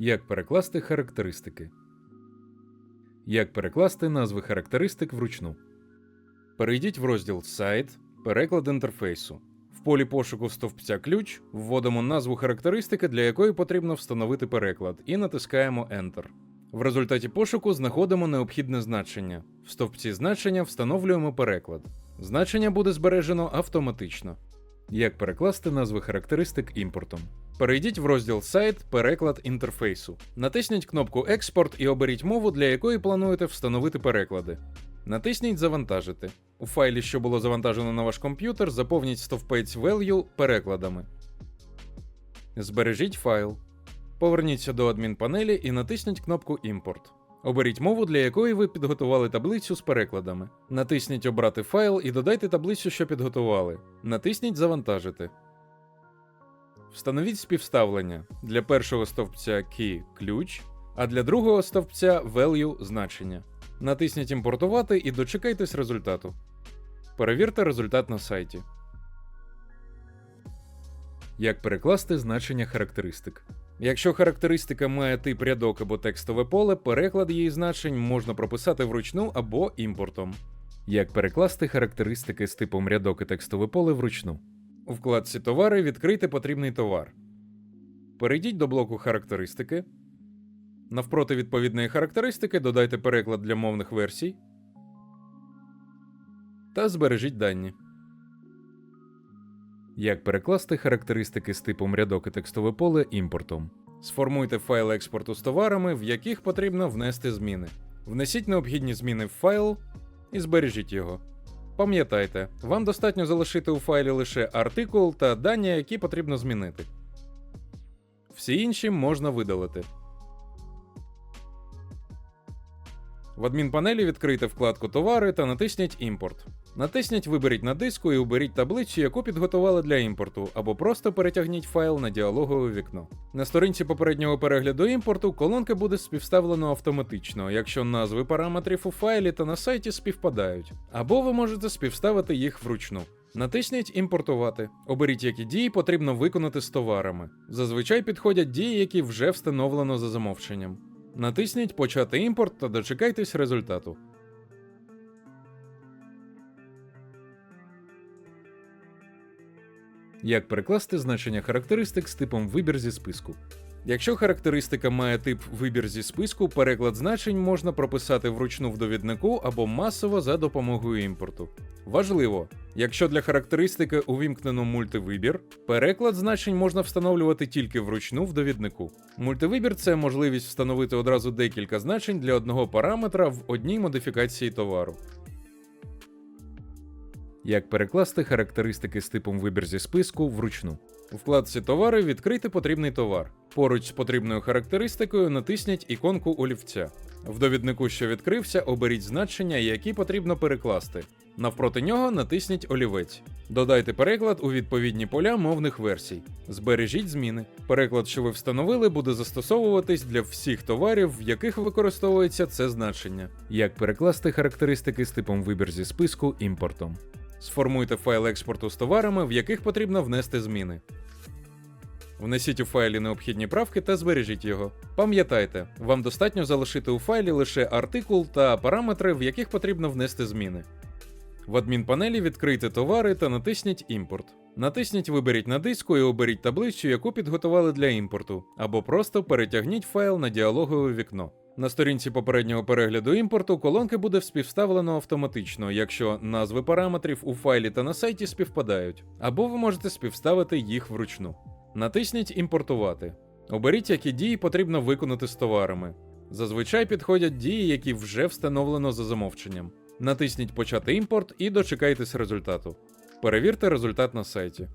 Як перекласти характеристики? Як перекласти назви характеристик вручну? Перейдіть в розділ Сайт, переклад інтерфейсу. В полі пошуку стовпця ключ вводимо назву характеристики, для якої потрібно встановити переклад, і натискаємо Enter. В результаті пошуку знаходимо необхідне значення. В стовпці значення встановлюємо переклад. Значення буде збережено автоматично. Як перекласти назви характеристик імпортом? Перейдіть в розділ Сайт, переклад інтерфейсу. Натисніть кнопку Експорт і оберіть мову, для якої плануєте встановити переклади. Натисніть Завантажити. У файлі, що було завантажено на ваш комп'ютер, заповніть стовпець value перекладами. Збережіть файл. Поверніться до адмінпанелі і натисніть кнопку Імпорт. Оберіть мову, для якої ви підготували таблицю з перекладами. Натисніть Обрати файл і додайте таблицю, що підготували. Натисніть Завантажити. Встановіть співставлення. Для першого стовпця key ключ, а для другого стовпця value значення. Натисніть Імпортувати і дочекайтесь результату. Перевірте результат на сайті. Як перекласти значення характеристик? Якщо характеристика має тип рядок або текстове поле, переклад її значень можна прописати вручну або імпортом. Як перекласти характеристики з типом рядок і текстове поле вручну? У вкладці Товари відкрийте потрібний товар. Перейдіть до блоку Характеристики. Навпроти відповідної характеристики додайте переклад для мовних версій та збережіть дані. Як перекласти характеристики з типом рядок і текстове поле імпортом? Сформуйте файл експорту з товарами, в яких потрібно внести зміни. Внесіть необхідні зміни в файл і збережіть його. Пам'ятайте, вам достатньо залишити у файлі лише артикул та дані, які потрібно змінити. Всі інші можна видалити. В адмінпанелі відкрийте вкладку Товари та натисніть Імпорт. Натисніть Виберіть на диску і уберіть таблицю, яку підготували для імпорту, або просто перетягніть файл на діалогове вікно. На сторінці попереднього перегляду імпорту колонки буде співставлено автоматично, якщо назви параметрів у файлі та на сайті співпадають, або ви можете співставити їх вручну. Натисніть Імпортувати. Оберіть, які дії потрібно виконати з товарами. Зазвичай підходять дії, які вже встановлено за замовченням. Натисніть Почати імпорт та дочекайтесь результату. Як перекласти значення характеристик з типом вибір зі списку? Якщо характеристика має тип вибір зі списку, переклад значень можна прописати вручну в довіднику або масово за допомогою імпорту. Важливо, якщо для характеристики увімкнено мультивибір, переклад значень можна встановлювати тільки вручну в довіднику. Мультивибір це можливість встановити одразу декілька значень для одного параметра в одній модифікації товару. Як перекласти характеристики з типом вибір зі списку вручну? У вкладці Товари відкрийте потрібний товар. Поруч з потрібною характеристикою натисніть іконку олівця. В довіднику, що відкрився, оберіть значення, які потрібно перекласти. Навпроти нього натисніть олівець. Додайте переклад у відповідні поля мовних версій. Збережіть зміни. Переклад, що ви встановили, буде застосовуватись для всіх товарів, в яких використовується це значення. Як перекласти характеристики з типом вибір зі списку імпортом? Сформуйте файл експорту з товарами, в яких потрібно внести зміни. Внесіть у файлі необхідні правки та збережіть його. Пам'ятайте, вам достатньо залишити у файлі лише артикул та параметри, в яких потрібно внести зміни. В адмінпанелі відкрийте товари та натисніть Імпорт. Натисніть Виберіть на диску і оберіть таблицю, яку підготували для імпорту, або просто перетягніть файл на діалогове вікно. На сторінці попереднього перегляду імпорту колонки буде співставлено автоматично, якщо назви параметрів у файлі та на сайті співпадають, або ви можете співставити їх вручну. Натисніть Імпортувати. Оберіть, які дії потрібно виконати з товарами. Зазвичай підходять дії, які вже встановлено за замовченням. Натисніть Почати імпорт і дочекайтесь результату. Перевірте результат на сайті.